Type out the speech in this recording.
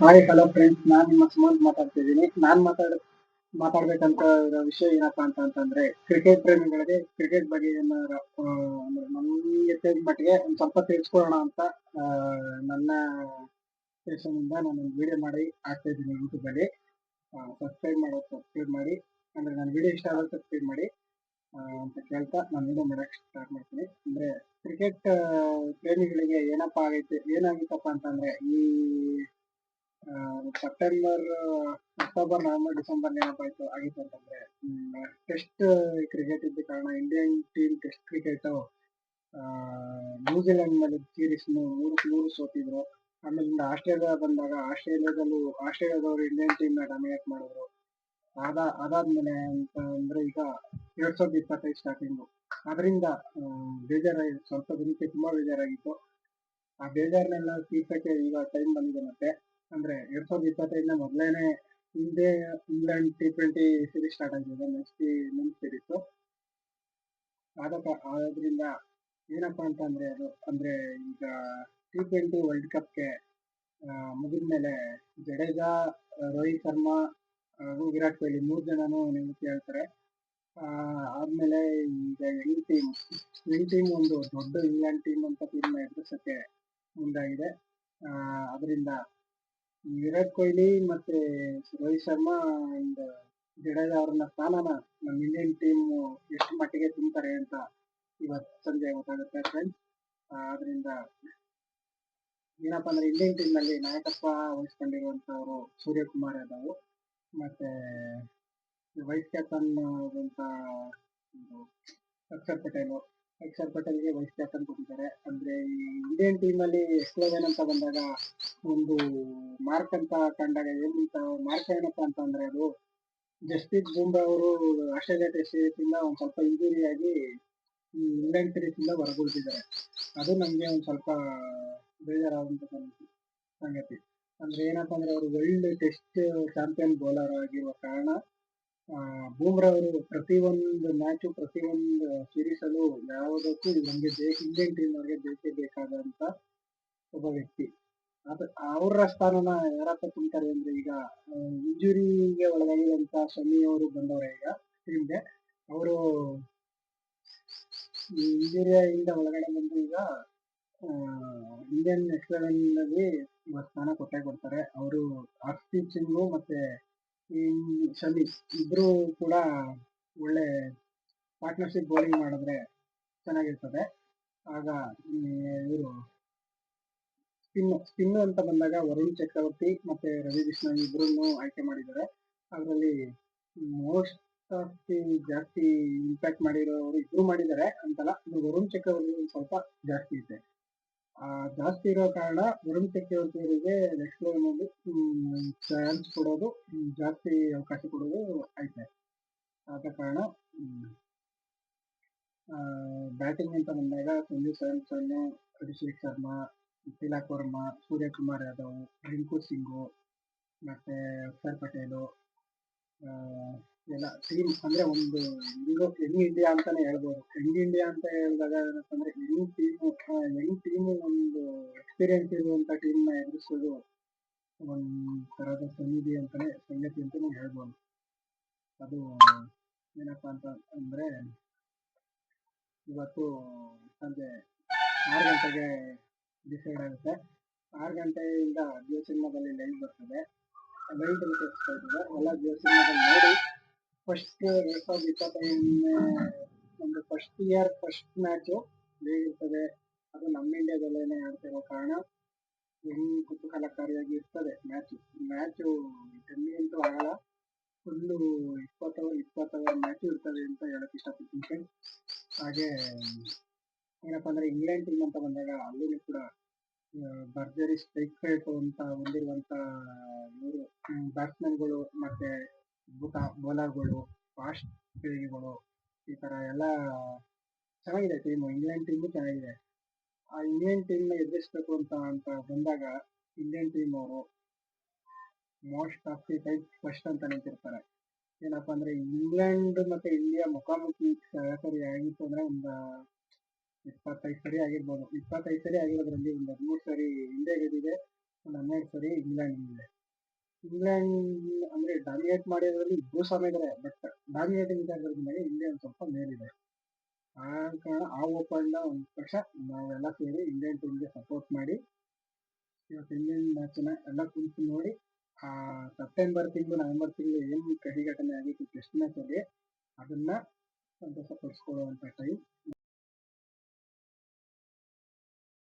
Hi hello friends ನಾನು ನಿಮ್ಮ ಸುಮಂತ್ ಮಾತಾಡ್ತಿದ್ದೀನಿ. ನಾನು ಮಾತಾಡ, ಮಾತಾಡ್ಬೇಕಂತ ವಿಷಯ ಏನಪ್ಪಾ ಅಂತ ಅಂತಂದ್ರೆ ಕ್ರಿಕೆಟ್ ಪ್ರೇಮಿಗಳಿಗೆ ಕ್ರಿಕೆಟ್ ಬಗ್ಗೆ ಏನಾರ ಅಂದ್ರೆ ನಮಗೆ ತಿಳಿದ ಮಟ್ಟಿಗೆ ಒಂದು ಸ್ವಲ್ಪ ತಿಳಿಸ್ಕೊಳ್ಳೋಣ ಅಂತ ನನ್ನ ಇಂದ ನಾನು ಒಂದು ವಿಡಿಯೋ ಮಾಡಿ ಹಾಕ್ತಾ ಇದ್ದೀನಿ ಯೂಟ್ಯೂಬ್ ಅಲ್ಲಿ. ಸಬ್ಸ್ಕ್ರೈಬ್ ಮಾಡೋದು ಸಬ್ಸ್ಕ್ರೈಬ್ ಮಾಡಿ. ಅಂದ್ರೆ ನನ್ನ ವಿಡಿಯೋ ಇಷ್ಟ ಆದ್ರೆ ಸಬ್ಸ್ಕ್ರೈಬ್ ಮಾಡಿ. ಅಂತ ಕೇಳ್ತಾ ನಾನು ವಿಡಿಯೋ ಮಾಡಕ್ ಸ್ಟಾರ್ಟ್ ಮಾಡ್ತೀನಿ. ಅಂದ್ರೆ ಕ್ರಿಕೆಟ್ ಪ್ರೇಮಿಗಳಿಗೆ ಏನಪ್ಪಾ ಆಗೈತೆ, ಏನಾಗಿತ್ತಪ್ಪ ಅಂತಂದ್ರೆ ಈ ಸೆಪ್ಟೆಂಬರ್ ಅಕ್ಟೋಬರ್ ನವೆಂಬರ್ ಡಿಸೆಂಬರ್ ಏನಪ್ಪ ಆಯ್ತು, ಆಗಿತ್ತು ಅಂತಂದ್ರೆ ಟೆಸ್ಟ್ ಕ್ರಿಕೆಟ್ ಇದ್ದ ಕಾರಣ Indian team test cricket New Zealand ಮೇಲೆ ಸೀರೀಸ್ ಮೂರು ಮೂರು ಸೋತಿದ್ರು. ಆಮೇಲಿಂದ ಆಸ್ಟ್ರೇಲಿಯಾ ಬಂದಾಗ ಆಸ್ಟ್ರೇಲಿಯಾದಲ್ಲೂ, ಆಸ್ಟ್ರೇಲಿಯಾದವರು ಇಂಡಿಯನ್ ಟೀಮ್ನ ಡಾಮಿನೇಟ್ ಮಾಡಿದ್ರು. ಅದ ಅದಾದ್ಮೇಲೆ ಅಂತ ಅಂದ್ರೆ ಈಗ ಎರಡ್ ಸಾವಿರದ ಇಪ್ಪತ್ತೈದು ಸ್ಟಾರ್ಟಿಂಗು ಅದರಿಂದ ಬೇಜಾರಾಗಿ ಸ್ವಲ್ಪ ದಿನಕ್ಕೆ ತುಂಬಾ ಬೇಜಾರಾಗಿತ್ತು. ಆ ಬೇಜಾರನ್ನೆಲ್ಲ ತೀರ್ಸಕ್ಕೆ ಈಗ ಟೈಮ್ ಬಂದಿದೆ ಮತ್ತೆ. ಅಂದ್ರೆ ಎರಡ್ ಸಾವಿರದ ಇಪ್ಪತ್ತೈದನ ಮೊದಲೇನೆ ಹಿಂದೆ England T twenty series start ಆಗಿದೆ ನೆಕ್ಸ್ಟ್ ಮೆನ್ ಸಿರೀಸ್ ಆದ ಆದ್ರಿಂದ ಏನಪ್ಪಾ ಅಂತ ಅಂದ್ರೆ ಅದು, ಅಂದ್ರೆ ಈಗ ಟಿ ಟ್ವೆಂಟಿ ವರ್ಲ್ಡ್ ಕಪ್ಗೆ ಮುಗಿದ್ಮೇಲೆ ಜಡೇಜಾ, ರೋಹಿತ್ ಶರ್ಮಾ, ಹಾಗೂ ವಿರಾಟ್ ಕೊಹ್ಲಿ ಮೂರ್ ಜನನು ನಿವೃತ್ತಿ ಹೇಳ್ತಾರೆ ಆದ್ಮೇಲೆ ಈಗ ಯಂಗ್ ಟೀಮ್ ಯಂಗ್ ಟೀಮ್ ಒಂದು ದೊಡ್ಡ ಇಂಗ್ಲೆಂಡ್ ಟೀಮ್ ಅಂತ ತೀರ್ಮಾನ ಎದುರಿಸಕ್ಕೆ ಮುಂದಾಗಿದೆ. ಅದರಿಂದ ವಿರಾಟ್ ಕೊಹ್ಲಿ ಮತ್ತೆ ರೋಹಿತ್ ಶರ್ಮಾ ಅಂಡ್ ಜಡೇಜಾ ಅವ್ರನ್ನ ಸ್ಥಾನನ ನಮ್ಮ ಇಂಡಿಯನ್ ಟೀಮ್ ಎಷ್ಟು ಮಟ್ಟಿಗೆ ತುಂಬ್ತಾರೆ ಅಂತ ಇವತ್ತು ಸಂಜೆ ಗೊತ್ತಾಗುತ್ತೆ ಫ್ರೆಂಡ್ಸ್ ಆದ್ರಿಂದ ಏನಪ್ಪ ಅಂದ್ರೆ ಇಂಡಿಯನ್ ಟೀಮ್ನಲ್ಲಿ ನಾಯಕತ್ವ ವಹಿಸ್ಕೊಂಡಿರುವಂತವರು ಸೂರ್ಯಕುಮಾರ್ ಯಾದವ್ ಮತ್ತೆ ವೈಸ್ ಕ್ಯಾಪ್ಟನ್ ಆದಂತ ಅಕ್ಷರ್ ಪಟೇಲ್. ಅಕ್ಷರ್ ಪಟೇಲ್ಗೆ ವೈಸ್ ಕ್ಯಾಪ್ಟನ್ ಕೊಟ್ಟಿದ್ದಾರೆ. ಅಂದ್ರೆ ಇಂಡಿಯನ್ ಟೀಮ್ ಅಲ್ಲಿ ಎಕ್ಸ್ಪ್ಲೋಷನ್ ಅಂತ ಬಂದಾಗ ಒಂದು ಮಾರ್ಕ್ ಅಂತ ಕಂಡಾಗ ಏನು ಮಾರ್ಕ್ ಏನಪ್ಪಾ ಅಂತ ಅಂದ್ರೆ ಅದು ಜಸ್ಪ್ರೀತ್ ಬುಮ್ರಾ ಅವರು ಆಸ್ಟ್ರೇಲಿಯಾ ಟೆಸ್ಟ್ ಸೀರೀಸ್ ಒಂದ್ ಸ್ವಲ್ಪ ಇಂಜುರಿ ಆಗಿ ಈ ಇಂಗ್ಲೆಂಡ್ ಸೀರೀಸ್ ಇಂದ ಅದು ನಮ್ಗೆ ಒಂದ್ ಸ್ವಲ್ಪ ಬೇಜಾರಾದಂತ ಸಂಗತಿ ಅಂದ್ರೆ ಏನಪ್ಪಾ ಅಂದ್ರೆ ಅವರು ವರ್ಲ್ಡ್ ಟೆಸ್ಟ್ ಚಾಂಪಿಯನ್ ಬೌಲರ್ ಆಗಿರುವ ಕಾರಣ ಬೂಮ್ರಾ ಅವರು ಪ್ರತಿ ಒಂದು ಮ್ಯಾಚು ಪ್ರತಿ ಒಂದು ಸೀರೀಸ್ ಅಲ್ಲು ಯಾವುದಕ್ಕೂ ನಮಗೆ ಇಂಡಿಯನ್ ಟೀಮ್ ಅವ್ರಿಗೆ ಬೇಕೇ ಬೇಕಾದಂತ ಒಬ್ಬ ವ್ಯಕ್ತಿ. ಅದ ಅವರ ಸ್ಥಾನನ ಯಾರಪ್ಪ ತುಂಬ್ತಾರೆ ಅಂದ್ರೆ ಈಗ ಇಂಜುರಿಗೆ ಒಳಗಾಗಿರುವಂತ ಶಮಿ ಅವರು ಬಂದವರೆ ಈಗ ಟೀಮ್ಗೆ ಅವರು ಇಂಜುರಿಯಿಂದ ಒಳಗಡೆ ಬಂದು ಈಗ ಇಂಡಿಯನ್ ನೆಕ್ಸ್ಟ್ ಅಲ್ಲಿ ಸ್ಥಾನ ಕೊಟ್ಟೆ ಕೊಡ್ತಾರೆ. ಅವರು ಹರ್ಷದೀಪ್ ಸಿಂಗ್ ಮತ್ತೆ ಈ ಶಮಿ ಇಬ್ರು ಕೂಡ ಒಳ್ಳೆ ಪಾರ್ಟ್ನರ್ಶಿಪ್ ಬೌಲಿಂಗ್ ಮಾಡಿದ್ರೆ ಚೆನ್ನಾಗಿರ್ತದೆ. ಆಗ ಇವರು ಸ್ಪಿನ್ ಸ್ಪಿನ್ ಅಂತ ಬಂದಾಗ ವರುಣ್ ಚಕ್ರವರ್ತಿ ಮತ್ತೆ ರವಿ ಕೃಷ್ಣನ್ ಇಬ್ಬರನ್ನು ಆಯ್ಕೆ ಮಾಡಿದ್ದಾರೆ. ಅದರಲ್ಲಿ ಮೋಸ್ಟ್ ಆಫ್ ದಿ ಜಾಸ್ತಿ ಇಂಪ್ಯಾಕ್ಟ್ ಮಾಡಿರೋರು ಇಬ್ರು ಮಾಡಿದ್ದಾರೆ ಅಂತಲ್ಲ ವರುಣ್ ಚಕ್ರವರ್ತಿ ಸ್ವಲ್ಪ ಜಾಸ್ತಿ ಇದೆ. ಜಾಸ್ತಿ ಇರೋ ಕಾರಣ ವರುಣ್ ಚಕ್ರವರ್ತಿ ಅವರಿಗೆ ನೆಕ್ಸ್ಟ್ ಲೆವೆಲ್ ಚಾನ್ಸ್ ಕೊಡೋದು ಜಾಸ್ತಿ ಅವಕಾಶ ಕೊಡೋದು ಐತೆ ಆದ ಕಾರಣ ಬ್ಯಾಟಿಂಗ್ ಅಂತ ಬಂದಾಗ ಸಂಜು ಸ್ಯಾಮ್ಸನ್ ಅಭಿಷೇಕ್ ಶರ್ಮಾ, ತಿಲಕ್ ವರ್ಮಾ, ಸೂರ್ಯಕುಮಾರ್ ಯಾದವ್, ರಿಂಕು ಸಿಂಗು, ಮತ್ತೆ ಅಕ್ಷರ್ ಪಟೇಲು ಎಲ್ಲ ಟೀಮ್ ಅಂದ್ರೆ ಒಂದು ಹೆಂಗೋ ಯಂಗ್ ಇಂಡಿಯಾ ಅಂತಾನೆ ಹೇಳ್ಬೋದು. ಯಂಗ್ ಇಂಡಿಯಾ ಅಂತ ಹೇಳಿದಾಗ ಏನಂತಂದ್ರೆ ಯಂಗ್ ಟೀಮ್ ಯಂಗ್ ಟೀಮ್ ಒಂದು ಎಕ್ಸ್ಪೀರಿಯನ್ಸ್ ಇರುವಂತ ಟೀಮ್ನ ಎದುರಿಸೋದು ಒಂದ್ ತರಹದ ಸನ್ನಿಧಿ ಅಂತಾನೆ, ಸಂಗತಿ ಅಂತಾನೆ ಹೇಳ್ಬೋದು. ಅದು ಏನಪ್ಪಾ ಅಂತ ಅಂದ್ರೆ ಇವತ್ತು ಸಂಜೆ ಆರು ಗಂಟೆಗೆ ಡಿಸೈಡ್ ಆಗುತ್ತೆ. ಆರು ಗಂಟೆಯಿಂದ ಜಿಯೋ ಸಿನಿಮಾದಲ್ಲಿ ಲೈವ್ ಬರ್ತದೆ. ಲೈವ್ ಟೆಲಿಕಾಸ್ಟ್ ಇರ್ತದೆ ಎಲ್ಲ ಜಿಯೋ ಸಿನಿಮಾದಲ್ಲಿ ನೋಡಿ ಫಸ್ಟ್ ಎರಡ್ ಸಾವಿರದ ಒಂದು ಫಸ್ಟ್ ಇಯರ್ ಫಸ್ಟ್ ಮ್ಯಾಚು ಹೇಗಿರ್ತದೆ ಅದು ನಮ್ಮ ಇಂಡಿಯಾದಲ್ಲೇನೆ ಆಡ್ತಿರೋ ಕಾರಣ ಹೆಂಗ್ ಕುತೂಹಲಕಾರಿಯಾಗಿ ಇರ್ತದೆ ಮ್ಯಾಚು ಮ್ಯಾಚು ಡೆಲ್ಲಿ ಅಂತೂ ಆಗಲ್ಲ ಫುಲ್ಲು ಇಪ್ಪತ್ತು ಓವರ್ ಇಪ್ಪತ್ತು ಓವರ್ ಮ್ಯಾಚ್ ಇರ್ತದೆ ಅಂತ ಹೇಳಕ್ ಇಷ್ಟಪಡ್ತೀನಿ friends. ಹಾಗೆ ಏನಪ್ಪಾ ಅಂದ್ರೆ ಇಂಗ್ಲೆಂಡ್ ಟೀಮ್ ಅಂತ ಬಂದಾಗ ಅಲ್ಲೂ ಕೂಡ ಭರ್ಜರಿ ಸ್ಟ್ರೈಕ್ ರೇಟ್ ಅಂತ ಹೊಂದಿರುವಂತ ಇವರು ಬ್ಯಾಟ್ಸ್ಮನ್ಗಳು ಮತ್ತೆ ಅದ್ಭುತ ಬೌಲರ್ಗಳು ಫಾಸ್ಟ್ ವೇಗಿಗಳು ಈ ತರ ಎಲ್ಲ ಚೆನ್ನಾಗಿದೆ ಟೀಮ್ ಇಂಗ್ಲೆಂಡ್ ಟೀಮ್ ಚೆನ್ನಾಗಿದೆ. ಆ ಇಂಗ್ಲೆಂಡ್ ಟೀಮ್ ಎದುರಿಸ್ಬೇಕು ಎದುರಿಸಬೇಕು ಅಂತ ಅಂತ ಬಂದಾಗ ಇಂಡಿಯನ್ ಟೀಮ್ ಅವರು most of the time first ಅಂತ ನಿಂತಿರ್ತಾರೆ ಏನಪ್ಪ ಅಂದರೆ ಇಂಗ್ಲೆಂಡ್ ಮತ್ತೆ ಇಂಡಿಯಾ ಮುಖಾಮುಖಿ ಸರಾಸರಿ ಆಗಿತ್ತು ಅಂದರೆ ಒಂದು ಇಪ್ಪತ್ತೈದು ಸರಿ ಆಗಿರ್ಬೋದು. ಇಪ್ಪತ್ತೈದು ಸರಿ ಆಗಿರೋದ್ರಲ್ಲಿ ಒಂದು ಹದಿಮೂರು ಸರಿ ಇಂಡಿಯಾ ಗೆದ್ದಿದೆ, ಒಂದು ಹನ್ನೆರಡು ಸರಿ ಇಂಗ್ಲೆಂಡ್ ಇದೆ ಇಂಗ್ಲೆಂಡ್ ಅಂದ್ರೆ ಡಾಮಿನೇಟ್ ಮಾಡಿರೋದ್ರಲ್ಲಿ ಇಬ್ಬರು ಸಮ ಬಟ್ ಡಾಮಿನೇಟಿಂಗ್ ಇಂಡಿಯಾ ಒಂದು ಸ್ವಲ್ಪ ಮೇಲಿದೆ. ಆ ಕಾರಣ ಆ ಒಪ್ಪಂದ ಒಂದು ಪಕ್ಷ ನಾವೆಲ್ಲ ಸೇರಿ ಇಂಡಿಯನ್ ಟೀಮ್ಗೆ ಸಪೋರ್ಟ್ ಮಾಡಿ, ಇವತ್ತು ಇಂಡಿಯನ್ ಮ್ಯಾಚ್ನ ಎಲ್ಲ ಕುಂತು ನೋಡಿ, ಆ ಸೆಪ್ಟೆಂಬರ್ ತಿಂಗಳು ನವೆಂಬರ್ ತಿಂಗಳು ಏನು ಕಹಿ ಘಟನೆ ಆಗಿತ್ತು ಟೆಸ್ಟ್ ಮ್ಯಾಚ್ ಅಲ್ಲಿ, ಅದನ್ನ ಸಂತೋಷ ಪಡಿಸ್ಕೊಳ್ಳುವಂತ ಟೈಮ್